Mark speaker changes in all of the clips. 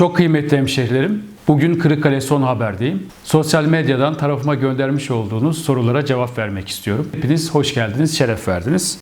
Speaker 1: Çok kıymetli hemşehrilerim, bugün Kırıkkale Son Haber'deyim. Sosyal medyadan tarafıma göndermiş olduğunuz sorulara cevap vermek istiyorum. Hepiniz hoş geldiniz, şeref verdiniz.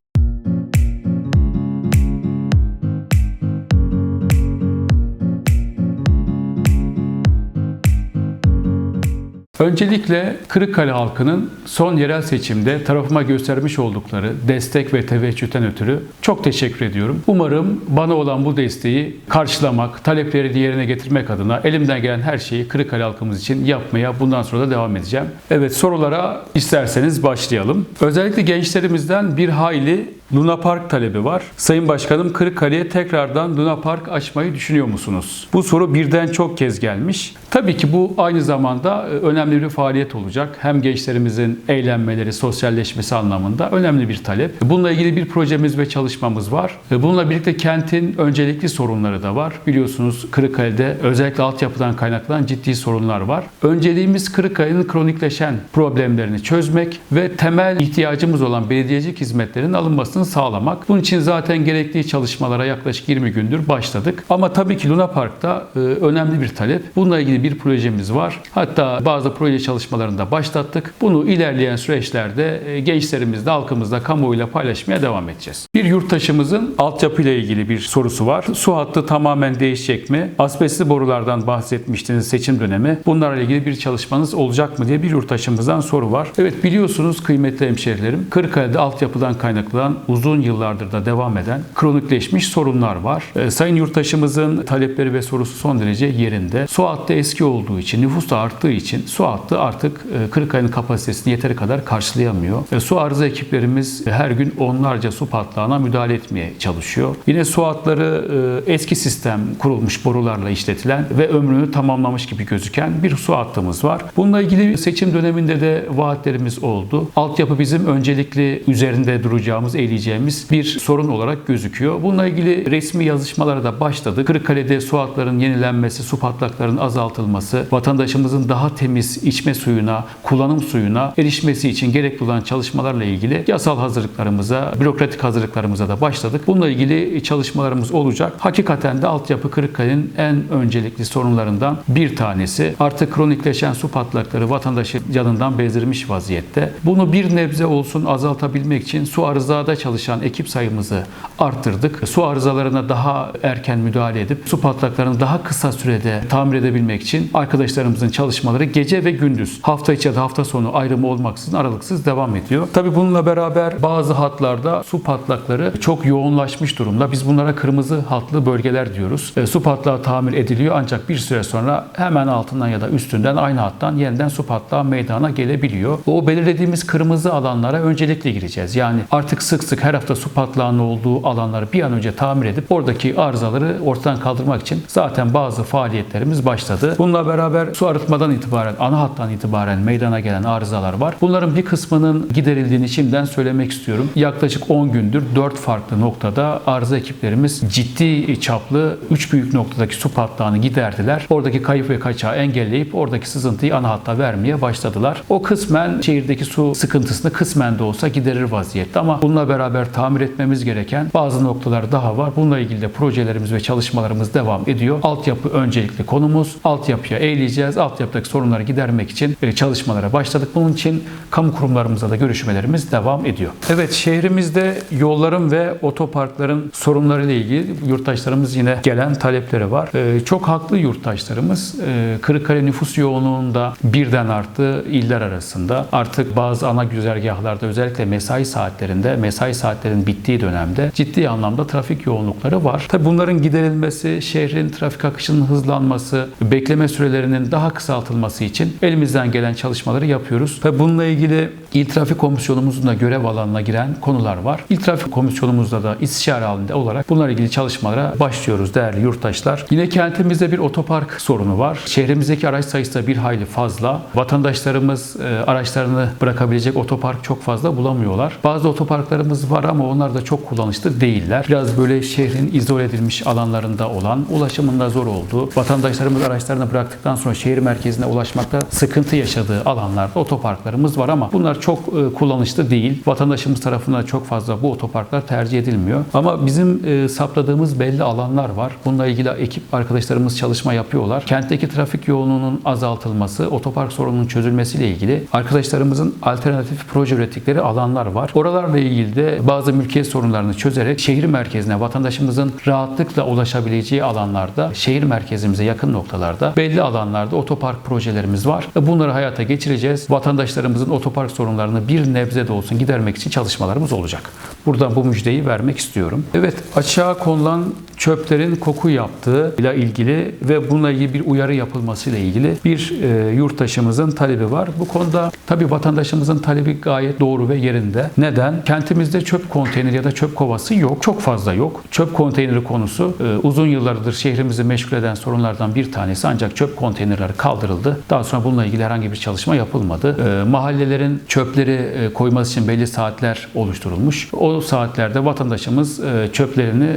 Speaker 1: Öncelikle Kırıkkale halkının son yerel seçimde tarafıma göstermiş oldukları destek ve teveccühten ötürü çok teşekkür ediyorum. Umarım bana olan bu desteği karşılamak, talepleri yerine getirmek adına elimden gelen her şeyi Kırıkkale halkımız için yapmaya bundan sonra da devam edeceğim. Evet sorulara isterseniz başlayalım. Özellikle gençlerimizden bir hayli Luna Park talebi var. Sayın Başkanım Kırıkkale'ye tekrardan Luna Park açmayı düşünüyor musunuz? Bu soru birden çok kez gelmiş. Tabii ki bu aynı zamanda e, önemli bir faaliyet olacak. Hem gençlerimizin eğlenmeleri, sosyalleşmesi anlamında önemli bir talep. Bununla ilgili bir projemiz ve çalışmamız var. E, Bununla birlikte kentin öncelikli sorunları da var. Biliyorsunuz Kırıkkale'de özellikle altyapıdan kaynaklanan ciddi sorunlar var. Önceliğimiz Kırıkkale'nin kronikleşen problemlerini çözmek ve temel ihtiyacımız olan belediyecilik hizmetlerinin alınmasını sağlamak. Bunun için zaten gerektiği çalışmalara yaklaşık 20 gündür başladık. Ama tabii ki Luna Park'ta e, önemli bir talep. Bununla ilgili bir projemiz var. Hatta bazı proje çalışmalarını da başlattık. Bunu ilerleyen süreçlerde e, gençlerimizle, halkımızla, kamuoyuyla paylaşmaya devam edeceğiz. Bir yurttaşımızın altyapıyla ilgili bir sorusu var. Su hattı tamamen değişecek mi? Asbestli borulardan bahsetmiştiniz seçim dönemi. Bunlarla ilgili bir çalışmanız olacak mı diye bir yurttaşımızdan soru var. Evet biliyorsunuz kıymetli hemşehrilerim Kırıkkale'de altyapıdan kaynaklanan uzun yıllardır da devam eden kronikleşmiş sorunlar var. Ee, Sayın yurttaşımızın talepleri ve sorusu son derece yerinde. Su hattı eski olduğu için, nüfus da arttığı için su hattı artık e, Kırıkkale'nin kapasitesini yeteri kadar karşılayamıyor. E, Su arıza ekiplerimiz her gün onlarca su patlağına müdahale etmeye çalışıyor. Yine su hatları e, eski sistem kurulmuş borularla işletilen ve ömrünü tamamlamış gibi gözüken bir su hattımız var. Bununla ilgili seçim döneminde de vaatlerimiz oldu. Altyapı bizim öncelikli üzerinde duracağımız, eğileceğimiz bir sorun olarak gözüküyor. Bununla ilgili resmi yazışmalara da başladı. Kırıkkale'de su hatlarının yenilenmesi, su patlaklarının azaltılması, vatandaşımızın daha temiz içme suyuna, kullanım suyuna erişmesi için gerekli olan çalışmalarla ilgili yasal hazırlıklarımıza, bürokratik hazırlıklarımıza da başladık. Bununla ilgili çalışmalarımız olacak. Hakikaten de altyapı Kırıkkale'nin en öncelikli sorunlarından bir tanesi. Artık kronikleşen su patlakları vatandaşı canından bezdirmiş vaziyette. Bunu bir nebze olsun azaltabilmek için su arızada çalışan ekip sayımızı arttırdık. Su arızalarına daha erken müdahale edip su patlaklarını daha kısa sürede tamir edebilmek için arkadaşlarımızın çalışmaları gece ve gündüz hafta içi ya da hafta sonu ayrımı olmaksızın aralıksız devam ediyor. Tabii bununla beraber bazı hatlarda su patlakları çok yoğunlaşmış durumda. Biz bunlara kırmızı hatlı bölgeler diyoruz. E, su patlağı tamir ediliyor ancak bir süre sonra hemen altından ya da üstünden aynı hattan yeniden su patlağı meydana gelebiliyor. O belirlediğimiz kırmızı alanlara öncelikle gireceğiz. Yani artık sık sık her hafta su patlağının olduğu alanları bir an önce tamir edip oradaki arızaları ortadan kaldırmak için zaten bazı faaliyetlerimiz başladı. Bununla beraber su arıtmadan itibaren, ana hattan itibaren meydana gelen arızalar var. Bunların bir kısmının giderildiğini şimdiden söylemek istiyorum. Yaklaşık 10 gündür 4 farklı noktada arıza ekiplerimiz ciddi çaplı 3 büyük noktadaki su patlağını giderdiler. Oradaki kayıp ve kaçağı engelleyip oradaki sızıntıyı ana hatta vermeye başladılar. O kısmen şehirdeki su sıkıntısını kısmen de olsa giderir vaziyette ama bununla beraber tamir etmemiz gereken bazı noktalar daha var. Bununla ilgili de projelerimiz ve çalışmalarımız devam ediyor. Altyapı öncelikli konumuz. Altyapıya eğileceğiz. Altyapıdaki sorunları gidermek için e, çalışmalara başladık. Bunun için kamu kurumlarımızla da görüşmelerimiz devam ediyor. Evet şehrimizde yolların ve otoparkların sorunlarıyla ilgili yurttaşlarımız yine gelen talepleri var. E, Çok haklı yurttaşlarımız e, Kırıkkale nüfus yoğunluğunda birden arttı iller arasında. Artık bazı ana güzergahlarda özellikle mesai saatlerinde, mesai saatlerinin bittiği dönemde ciddi anlamda trafik yoğunlukları var. Tabi bunların giderilmesi, şehrin trafik akışının hızlanması, bekleme sürelerinin daha kısaltılması için elimizden gelen çalışmaları yapıyoruz. Ve bununla ilgili İl Trafik Komisyonumuzun da görev alanına giren konular var. İl Trafik Komisyonumuzda da istişare halinde olarak bunlarla ilgili çalışmalara başlıyoruz değerli yurttaşlar. Yine kentimizde bir otopark sorunu var. Şehrimizdeki araç sayısı da bir hayli fazla. Vatandaşlarımız e, araçlarını bırakabilecek otopark çok fazla bulamıyorlar. Bazı otoparklarımız otoparklarımız var ama onlar da çok kullanışlı değiller. Biraz böyle şehrin izole edilmiş alanlarında olan, ulaşımında zor olduğu, vatandaşlarımız araçlarını bıraktıktan sonra şehir merkezine ulaşmakta sıkıntı yaşadığı alanlarda otoparklarımız var ama bunlar çok e, kullanışlı değil. Vatandaşımız tarafından çok fazla bu otoparklar tercih edilmiyor. Ama bizim e, saptadığımız belli alanlar var. Bununla ilgili ekip arkadaşlarımız çalışma yapıyorlar. Kentteki trafik yoğunluğunun azaltılması, otopark sorununun çözülmesiyle ilgili arkadaşlarımızın alternatif proje ürettikleri alanlar var. Oralarla ilgili de bazı mülkiyet sorunlarını çözerek şehir merkezine vatandaşımızın rahatlıkla ulaşabileceği alanlarda, şehir merkezimize yakın noktalarda belli alanlarda otopark projelerimiz var. Bunları hayata geçireceğiz. Vatandaşlarımızın otopark sorunlarını bir nebze de olsun gidermek için çalışmalarımız olacak. Buradan bu müjdeyi vermek istiyorum. Evet, açığa konulan çöplerin koku yaptığı ile ilgili ve bununla ilgili bir uyarı yapılması ile ilgili bir e, yurttaşımızın talebi var. Bu konuda tabii vatandaşımızın talebi gayet doğru ve yerinde. Neden? Kentimizde çöp konteyneri ya da çöp kovası yok. Çok fazla yok. Çöp konteyneri konusu e, uzun yıllardır şehrimizi meşgul eden sorunlardan bir tanesi ancak çöp konteynerleri kaldırıldı. Daha sonra bununla ilgili herhangi bir çalışma yapılmadı. E, mahallelerin çöpleri e, koyması için belli saatler oluşturulmuş. O saatlerde vatandaşımız çöplerini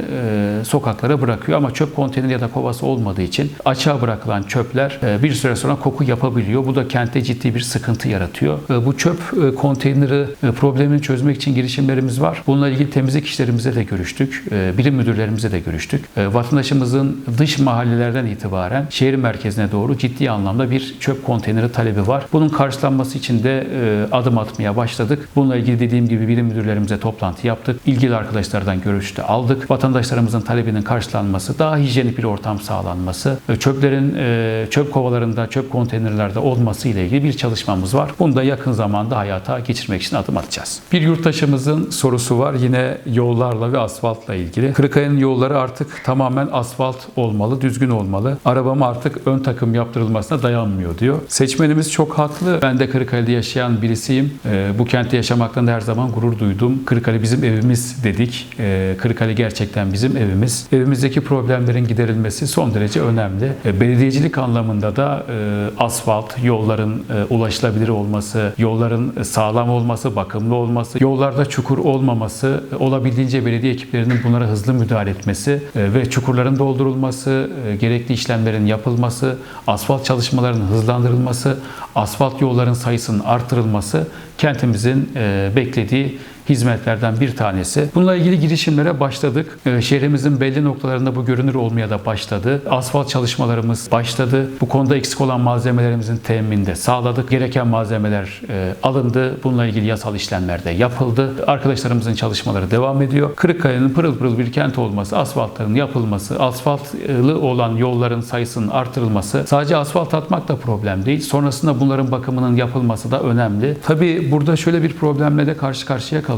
Speaker 1: sokaklara bırakıyor ama çöp konteyneri ya da kovası olmadığı için açığa bırakılan çöpler bir süre sonra koku yapabiliyor. Bu da kentte ciddi bir sıkıntı yaratıyor. Bu çöp konteyneri problemini çözmek için girişimlerimiz var. Bununla ilgili temizlik işlerimize de görüştük. E, Birim müdürlerimize de görüştük. E, Vatandaşımızın dış mahallelerden itibaren şehir merkezine doğru ciddi anlamda bir çöp konteyneri talebi var. Bunun karşılanması için de e, adım atmaya başladık. Bununla ilgili dediğim gibi birim müdürlerimize toplantı yaptık. İlgili arkadaşlardan görüşte aldık. Vatandaşlarımızın talebinin karşılanması, daha hijyenik bir ortam sağlanması, e, çöplerin e, çöp kovalarında, çöp konteynerlerde olması ile ilgili bir çalışmamız var. Bunu da yakın zamanda hayata geçirmek için adım atacağız. Bir yurttaşımızın sorusu var yine yollarla ve asfaltla ilgili. Kırıkkaya'nın yolları artık tamamen asfalt olmalı, düzgün olmalı. Arabama artık ön takım yaptırılmasına dayanmıyor diyor. Seçmenimiz çok haklı. Ben de Kırıkkale'de yaşayan birisiyim. E, bu kentte yaşamaktan da her zaman gurur duydum. Kırıkkale bizim evimiz dedik. E, Kırıkkale gerçekten bizim evimiz. Evimizdeki problemlerin giderilmesi son derece önemli. E, belediyecilik anlamında da e, asfalt, yolların e, ulaşılabilir olması, yolların e, sağlam olması, bakımlı olması, yollarda çukur olmaması, olabildiğince belediye ekiplerinin bunlara hızlı müdahale etmesi e, ve çukurların doldurulması, e, gerekli işlemlerin yapılması, asfalt çalışmalarının hızlandırılması, asfalt yolların sayısının artırılması kentimizin e, beklediği hizmetlerden bir tanesi. Bununla ilgili girişimlere başladık. Ee, Şehrimizin belli noktalarında bu görünür olmaya da başladı. Asfalt çalışmalarımız başladı. Bu konuda eksik olan malzemelerimizin temininde sağladık. Gereken malzemeler e, alındı. Bununla ilgili yasal işlemler de yapıldı. Arkadaşlarımızın çalışmaları devam ediyor. Kırıkkale'nin pırıl pırıl bir kent olması, asfaltların yapılması, asfaltlı olan yolların sayısının artırılması, sadece asfalt atmak da problem değil. Sonrasında bunların bakımının yapılması da önemli. Tabii burada şöyle bir problemle de karşı karşıya kalıyoruz.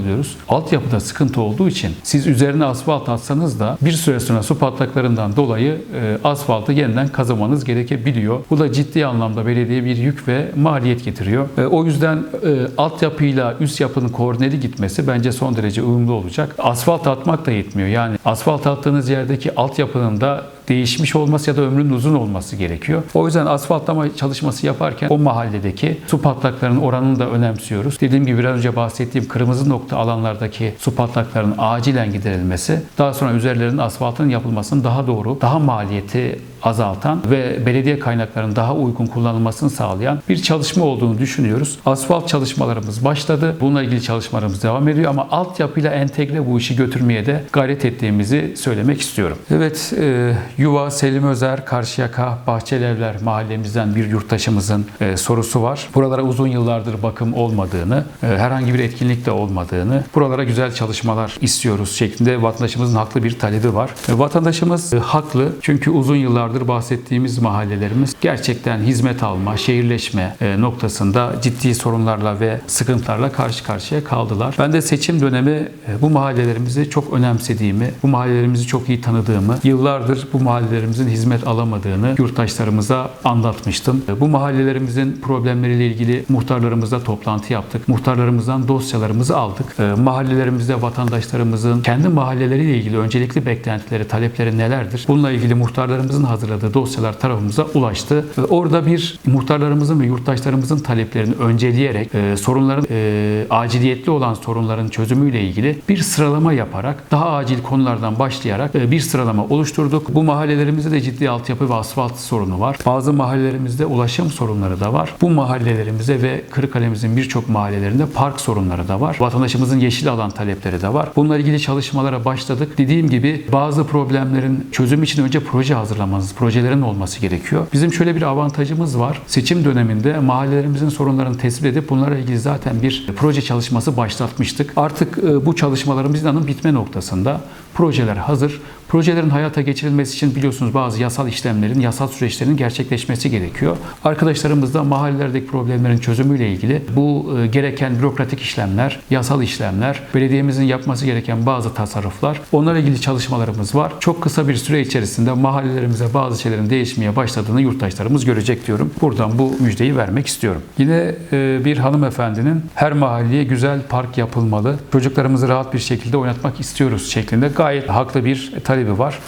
Speaker 1: Altyapıda sıkıntı olduğu için siz üzerine asfalt atsanız da bir süre sonra su patlaklarından dolayı e, asfaltı yeniden kazımanız gerekebiliyor. Bu da ciddi anlamda belediye bir yük ve maliyet getiriyor. E, o yüzden e, altyapıyla üst yapının koordineli gitmesi bence son derece uyumlu olacak. Asfalt atmak da yetmiyor. Yani asfalt attığınız yerdeki altyapının da değişmiş olması ya da ömrünün uzun olması gerekiyor. O yüzden asfaltlama çalışması yaparken o mahalledeki su patlaklarının oranını da önemsiyoruz. Dediğim gibi biraz önce bahsettiğim kırmızı nokta alanlardaki su patlaklarının acilen giderilmesi, daha sonra üzerlerinin asfaltın yapılmasının daha doğru, daha maliyeti azaltan ve belediye kaynaklarının daha uygun kullanılmasını sağlayan bir çalışma olduğunu düşünüyoruz. Asfalt çalışmalarımız başladı. Bununla ilgili çalışmalarımız devam ediyor ama altyapıyla entegre bu işi götürmeye de gayret ettiğimizi söylemek istiyorum. Evet, e, Yuva Selim Özer Karşıyaka Bahçelievler mahallemizden bir yurttaşımızın e, sorusu var. Buralara uzun yıllardır bakım olmadığını, e, herhangi bir etkinlik de olmadığını, buralara güzel çalışmalar istiyoruz şeklinde vatandaşımızın haklı bir talebi var. E, vatandaşımız e, haklı çünkü uzun yıllardır bahsettiğimiz mahallelerimiz gerçekten hizmet alma, şehirleşme e, noktasında ciddi sorunlarla ve sıkıntılarla karşı karşıya kaldılar. Ben de seçim dönemi e, bu mahallelerimizi çok önemsediğimi, bu mahallelerimizi çok iyi tanıdığımı, yıllardır bu mahallelerimizin hizmet alamadığını yurttaşlarımıza anlatmıştım. E, Bu mahallelerimizin problemleriyle ilgili muhtarlarımızla toplantı yaptık. Muhtarlarımızdan dosyalarımızı aldık. Mahallelerimizde vatandaşlarımızın kendi mahalleleriyle ilgili öncelikli beklentileri, talepleri nelerdir? Bununla ilgili muhtarlarımızın hazır hazırladığı dosyalar tarafımıza ulaştı. Ve Orada bir muhtarlarımızın ve yurttaşlarımızın taleplerini önceleyerek e, sorunların e, aciliyetli olan sorunların çözümüyle ilgili bir sıralama yaparak daha acil konulardan başlayarak e, bir sıralama oluşturduk. Bu mahallelerimizde de ciddi altyapı ve asfalt sorunu var. Bazı mahallelerimizde ulaşım sorunları da var. Bu mahallelerimize ve Kırıkkale'mizin birçok mahallelerinde park sorunları da var. Vatandaşımızın yeşil alan talepleri de var. Bununla ilgili çalışmalara başladık. Dediğim gibi bazı problemlerin çözümü için önce proje hazırlamanız, projelerin olması gerekiyor. Bizim şöyle bir avantajımız var. Seçim döneminde mahallelerimizin sorunlarını tespit edip bunlarla ilgili zaten bir proje çalışması başlatmıştık. Artık e, bu çalışmalarımız inanın bitme noktasında. Projeler hazır. Projelerin hayata geçirilmesi için biliyorsunuz bazı yasal işlemlerin, yasal süreçlerin gerçekleşmesi gerekiyor. Arkadaşlarımız da mahallelerdeki problemlerin çözümüyle ilgili bu e, gereken bürokratik işlemler, yasal işlemler, belediyemizin yapması gereken bazı tasarruflar, onlarla ilgili çalışmalarımız var. Çok kısa bir süre içerisinde mahallelerimize bazı şeylerin değişmeye başladığını yurttaşlarımız görecek diyorum. Buradan bu müjdeyi vermek istiyorum. Yine e, bir hanımefendinin her mahalleye güzel park yapılmalı, çocuklarımızı rahat bir şekilde oynatmak istiyoruz şeklinde gayet haklı bir talebi var.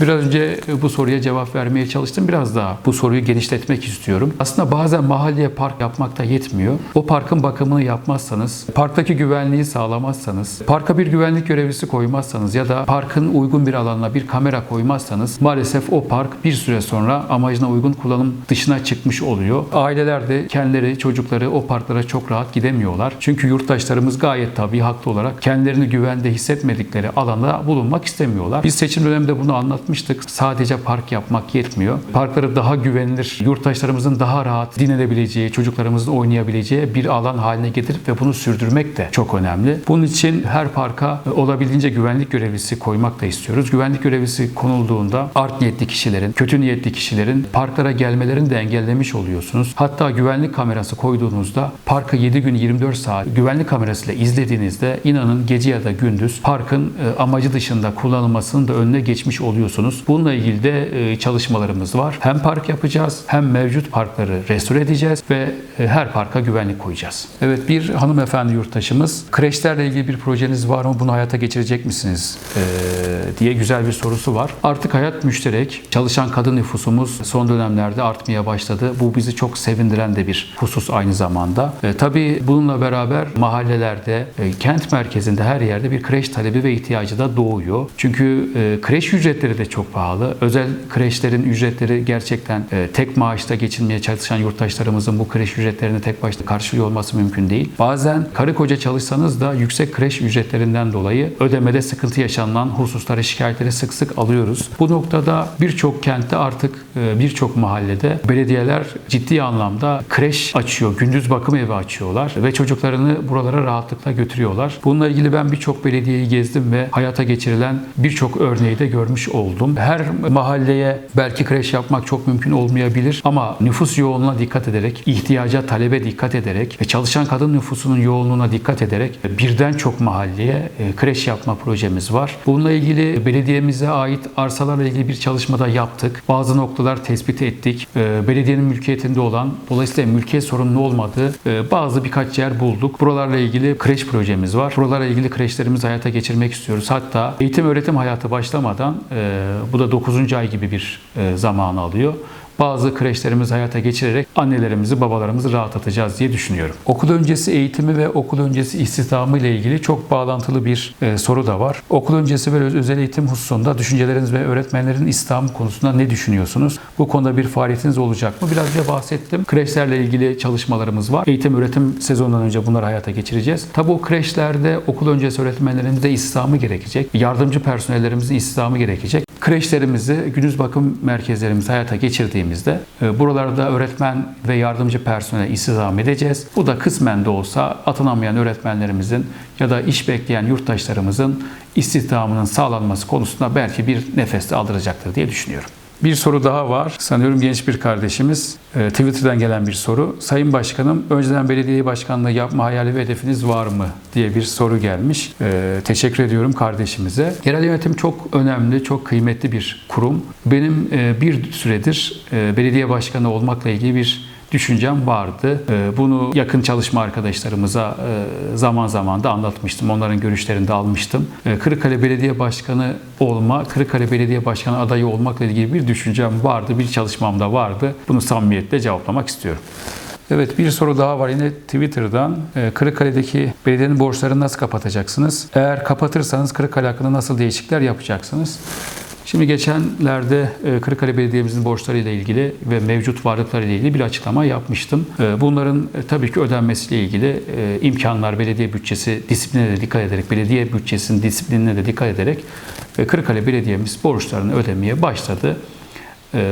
Speaker 1: Biraz önce bu soruya cevap vermeye çalıştım. Biraz daha bu soruyu genişletmek istiyorum. Aslında bazen mahalleye park yapmak da yetmiyor. O parkın bakımını yapmazsanız, parktaki güvenliği sağlamazsanız, parka bir güvenlik görevlisi koymazsanız ya da parkın uygun bir alanına bir kamera koymazsanız maalesef o park bir süre sonra amacına uygun kullanım dışına çıkmış oluyor. Aileler de kendileri, çocukları o parklara çok rahat gidemiyorlar. Çünkü yurttaşlarımız gayet tabii haklı olarak kendilerini güvende hissetmedikleri alanda bulunmak istemiyorlar. Biz seçim döneminde bunu anlatmıştık. Sadece park yapmak yetmiyor. Parkları daha güvenilir, yurttaşlarımızın daha rahat dinlenebileceği, çocuklarımızın oynayabileceği bir alan haline getirip ve bunu sürdürmek de çok önemli. Bunun için her parka olabildiğince güvenlik görevlisi koymak da istiyoruz. Güvenlik görevlisi konulduğunda art niyetli kişilerin, kötü niyetli kişilerin parklara gelmelerini de engellemiş oluyorsunuz. Hatta güvenlik kamerası koyduğunuzda parkı 7 gün 24 saat güvenlik kamerasıyla izlediğinizde inanın gece ya da gündüz parkın e, amacı dışında kullanılmasının da önüne geçmiş oluyorsunuz. Bununla ilgili de e, çalışmalarımız var. Hem park yapacağız hem mevcut parkları restore edeceğiz ve e, her parka güvenlik koyacağız. Evet bir hanımefendi yurttaşımız kreşlerle ilgili bir projeniz var mı? Bunu hayata geçirecek misiniz? E, diye güzel bir sorusu var. Artık hayat müşterek. Çalışan kadın nüfusumuz son dönemlerde artmaya başladı. Bu bizi çok sevindiren de bir husus aynı zamanda. E, tabii bununla beraber mahallelerde, e, kent merkezinde her yerde bir kreş talebi ve ihtiyacı da doğuyor. Çünkü e, kreş ücretleri de çok pahalı. Özel kreşlerin ücretleri gerçekten e, tek maaşta geçinmeye çalışan yurttaşlarımızın bu kreş ücretlerini tek başına karşılıyor olması mümkün değil. Bazen karı koca çalışsanız da yüksek kreş ücretlerinden dolayı ödemede sıkıntı yaşanılan hususları, şikayetleri sık sık alıyoruz. Bu noktada birçok kentte artık e, birçok mahallede belediyeler ciddi anlamda kreş açıyor, gündüz bakım evi açıyorlar ve çocuklarını buralara rahatlıkla götürüyorlar. Bununla ilgili ben birçok belediyeyi gezdim ve hayata geçirilen birçok örneği de görmüş oldum. Her mahalleye belki kreş yapmak çok mümkün olmayabilir ama nüfus yoğunluğuna dikkat ederek, ihtiyaca, talebe dikkat ederek ve çalışan kadın nüfusunun yoğunluğuna dikkat ederek birden çok mahalleye e, kreş yapma projemiz var. Bununla ilgili belediyemize ait arsalarla ilgili bir çalışmada yaptık. Bazı noktalar tespit ettik. E, Belediyenin mülkiyetinde olan, dolayısıyla mülkiyet sorunlu olmadığı e, bazı birkaç yer bulduk. Buralarla ilgili kreş projemiz var. Buralarla ilgili kreşlerimizi hayata geçirmek istiyoruz. Hatta eğitim öğretim hayatı başlamadan bu da 9. ay gibi bir e, zaman alıyor bazı kreşlerimizi hayata geçirerek annelerimizi, babalarımızı rahatlatacağız diye düşünüyorum. Okul öncesi eğitimi ve okul öncesi istihdamı ile ilgili çok bağlantılı bir e, soru da var. Okul öncesi ve özel eğitim hususunda düşünceleriniz ve öğretmenlerin istihdamı konusunda ne düşünüyorsunuz? Bu konuda bir faaliyetiniz olacak mı? Biraz önce bahsettim. Kreşlerle ilgili çalışmalarımız var. Eğitim öğretim sezonundan önce bunları hayata geçireceğiz. Tabi o kreşlerde okul öncesi öğretmenlerin de istihdamı gerekecek. Yardımcı personellerimizin istihdamı gerekecek. Kreşlerimizi, gündüz bakım merkezlerimizi hayata geçirdiğimizde e, buralarda öğretmen ve yardımcı personel istihdam edeceğiz. Bu da kısmen de olsa atanamayan öğretmenlerimizin ya da iş bekleyen yurttaşlarımızın istihdamının sağlanması konusunda belki bir nefes aldıracaktır diye düşünüyorum. Bir soru daha var. Sanıyorum genç bir kardeşimiz. E, Twitter'dan gelen bir soru. Sayın Başkanım, önceden belediye başkanlığı yapma hayali ve hedefiniz var mı? diye bir soru gelmiş. E, teşekkür ediyorum kardeşimize. Yerel yönetim çok önemli, çok kıymetli bir kurum. Benim e, bir süredir e, belediye başkanı olmakla ilgili bir düşüncem vardı. E, Bunu yakın çalışma arkadaşlarımıza e, zaman zaman da anlatmıştım. Onların görüşlerini de almıştım. E, Kırıkkale Belediye Başkanı olma, Kırıkkale Belediye Başkanı adayı olmakla ilgili bir düşüncem vardı, bir çalışmam da vardı. Bunu samimiyetle cevaplamak istiyorum. Evet bir soru daha var yine Twitter'dan. Ee, Kırıkkale'deki belediyenin borçlarını nasıl kapatacaksınız? Eğer kapatırsanız Kırıkkale hakkında nasıl değişiklikler yapacaksınız? Şimdi geçenlerde e, Kırıkkale Belediye'mizin borçlarıyla ilgili ve mevcut varlıklarıyla ilgili bir açıklama yapmıştım. E, Bunların e, tabii ki ödenmesiyle ilgili imkanlar, belediye bütçesi disipline de dikkat ederek, belediye bütçesinin disiplinine de dikkat ederek Kırıkkale Belediye'miz borçlarını ödemeye başladı.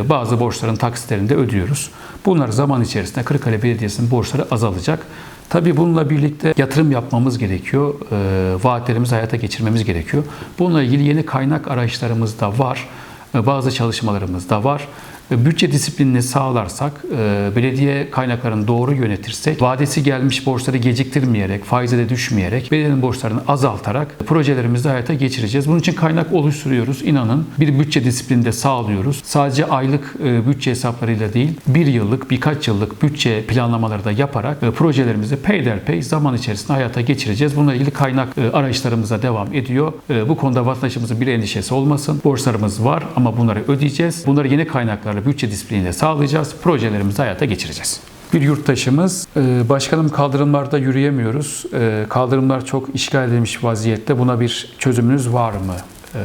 Speaker 1: Bazı borçların taksitlerini de ödüyoruz. Bunlar zaman içerisinde Kırıkkale Belediyesi'nin borçları azalacak. Tabii bununla birlikte yatırım yapmamız gerekiyor. Ee, Vaatlerimizi hayata geçirmemiz gerekiyor. Bununla ilgili yeni kaynak arayışlarımız da var. Ee, Bazı çalışmalarımız da var. Bütçe disiplinini sağlarsak, e, belediye kaynaklarını doğru yönetirsek, vadesi gelmiş borçları geciktirmeyerek, faize de düşmeyerek, belediyenin borçlarını azaltarak projelerimizi hayata geçireceğiz. Bunun için kaynak oluşturuyoruz. İnanın bir bütçe disiplini de sağlıyoruz. Sadece aylık e, bütçe hesaplarıyla değil, bir yıllık, birkaç yıllık bütçe planlamaları da yaparak e, projelerimizi peyderpey zaman içerisinde hayata geçireceğiz. Bununla ilgili kaynak e, arayışlarımıza devam ediyor. E, Bu konuda vatandaşımızın bir endişesi olmasın. Borçlarımız var ama bunları ödeyeceğiz. Bunları yeni kaynaklarla bütçe disipliniyle sağlayacağız. Projelerimizi hayata geçireceğiz. Bir yurttaşımız, e, başkanım kaldırımlarda yürüyemiyoruz. E, Kaldırımlar çok işgal edilmiş vaziyette. Buna bir çözümünüz var mı? E,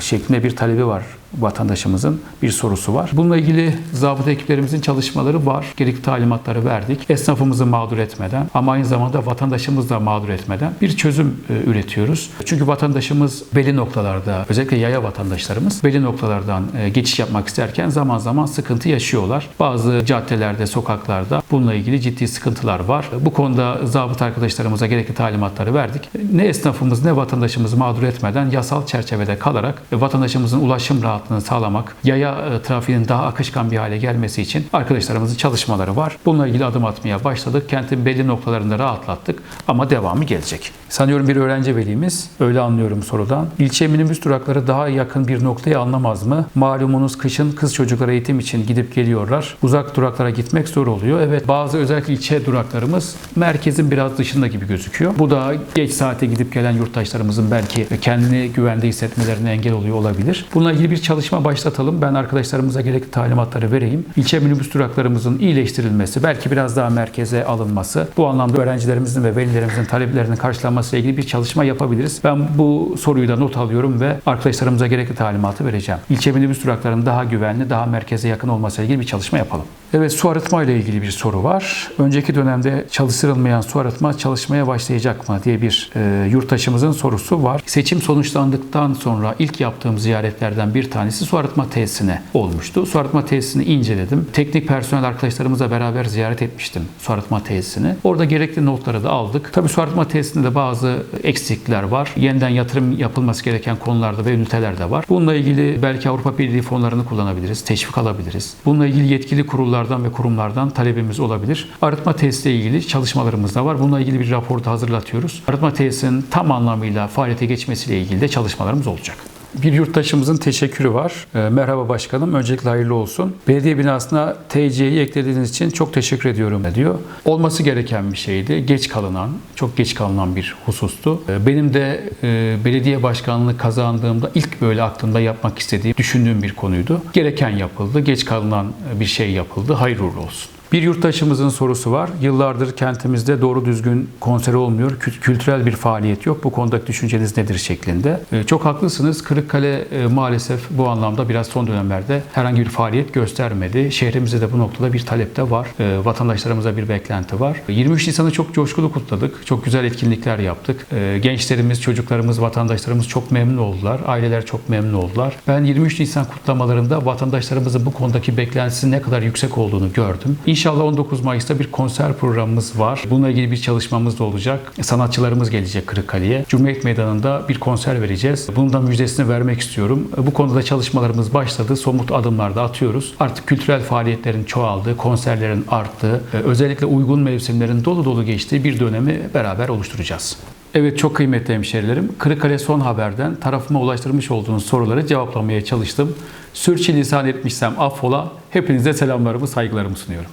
Speaker 1: şeklinde bir talebi var vatandaşımızın bir sorusu var. Bununla ilgili zabıta ekiplerimizin çalışmaları var. Gerekli talimatları verdik. Esnafımızı mağdur etmeden ama aynı zamanda vatandaşımızı da mağdur etmeden bir çözüm e, üretiyoruz. Çünkü vatandaşımız belli noktalarda özellikle yaya vatandaşlarımız belli noktalardan e, geçiş yapmak isterken zaman zaman sıkıntı yaşıyorlar. Bazı caddelerde, sokaklarda bununla ilgili ciddi sıkıntılar var. Bu konuda zabıta arkadaşlarımıza gerekli talimatları verdik. Ne esnafımız ne vatandaşımız mağdur etmeden yasal çerçevede kalarak e, vatandaşımızın ulaşım rahatlığını sağlamak, yaya e, trafiğinin daha akışkan bir hale gelmesi için arkadaşlarımızın çalışmaları var. Bununla ilgili adım atmaya başladık. Kentin belli noktalarında rahatlattık ama devamı gelecek. Sanıyorum bir öğrenci velimiz, öyle anlıyorum sorudan. İlçe minibüs durakları daha yakın bir noktayı anlamaz mı? Malumunuz kışın kız çocuklar eğitim için gidip geliyorlar. Uzak duraklara gitmek zor oluyor. Evet bazı özellikle ilçe duraklarımız merkezin biraz dışında gibi gözüküyor. Bu da geç saate gidip gelen yurttaşlarımızın belki kendini güvende hissetmelerine engel oluyor olabilir. Bununla ilgili bir çalışma başlatalım. Ben arkadaşlarımıza gerekli talimatları vereyim. İlçe minibüs duraklarımızın iyileştirilmesi, belki biraz daha merkeze alınması, bu anlamda öğrencilerimizin ve velilerimizin taleplerinin karşılanması ile ilgili bir çalışma yapabiliriz. Ben bu soruyu da not alıyorum ve arkadaşlarımıza gerekli talimatı vereceğim. İlçe minibüs duraklarının daha güvenli, daha merkeze yakın olması ile ilgili bir çalışma yapalım. Evet su arıtma ile ilgili bir soru var. Önceki dönemde çalıştırılmayan su arıtma çalışmaya başlayacak mı diye bir e, yurttaşımızın sorusu var. Seçim sonuçlandıktan sonra ilk yaptığım ziyaretlerden bir tanesi su arıtma tesisine olmuştu. Su arıtma tesisini inceledim. Teknik personel arkadaşlarımızla beraber ziyaret etmiştim su arıtma tesisini. Orada gerekli notları da aldık. Tabii su arıtma tesisinde de bazı eksiklikler var. Yeniden yatırım yapılması gereken konularda ve üniteler de var. Bununla ilgili belki Avrupa Birliği fonlarını kullanabiliriz, teşvik alabiliriz. Bununla ilgili yetkili kurullardan ve kurumlardan talebimiz olabilir. Arıtma tesisiyle ilgili çalışmalarımız da var. Bununla ilgili bir rapor da hazırlatıyoruz. Arıtma tesisinin tam anlamıyla faaliyete geçmesiyle ilgili de çalışmalarımız olacak. Bir yurttaşımızın teşekkürü var. Ee, Merhaba başkanım, öncelikle hayırlı olsun. Belediye binasına TC'yi eklediğiniz için çok teşekkür ediyorum diyor. Olması gereken bir şeydi. Geç kalınan, çok geç kalınan bir husustu. Ee, Benim de e, belediye başkanlığı kazandığımda ilk böyle aklımda yapmak istediğim, düşündüğüm bir konuydu. Gereken yapıldı, geç kalınan bir şey yapıldı. Hayırlı olsun. Bir yurttaşımızın sorusu var. Yıllardır kentimizde doğru düzgün konser olmuyor. Kü- Kültürel bir faaliyet yok. Bu konudaki düşünceniz nedir şeklinde. Ee, Çok haklısınız. Kırıkkale e, maalesef bu anlamda biraz son dönemlerde herhangi bir faaliyet göstermedi. Şehrimizde de bu noktada bir talep de var. Ee, Vatandaşlarımıza bir beklenti var. 23 Nisan'ı çok coşkulu kutladık. Çok güzel etkinlikler yaptık. Gençlerimiz, çocuklarımız, vatandaşlarımız çok memnun oldular. Aileler çok memnun oldular. Ben 23 Nisan kutlamalarında vatandaşlarımızın bu konudaki beklentisinin ne kadar yüksek olduğunu gördüm. İnşallah 19 Mayıs'ta bir konser programımız var. Bununla ilgili bir çalışmamız da olacak. Sanatçılarımız gelecek Kırıkkale'ye. Cumhuriyet Meydanı'nda bir konser vereceğiz. Bunun da müjdesini vermek istiyorum. Bu konuda çalışmalarımız başladı. Somut adımlar da atıyoruz. Artık kültürel faaliyetlerin çoğaldığı, konserlerin arttığı, özellikle uygun mevsimlerin dolu dolu geçtiği bir dönemi beraber oluşturacağız. Evet çok kıymetli hemşehrilerim. Kırıkkale Son Haber'den tarafıma ulaştırmış olduğunuz soruları cevaplamaya çalıştım. Sürçülisan etmişsem affola. Hepinize selamlarımı, saygılarımı sunuyorum.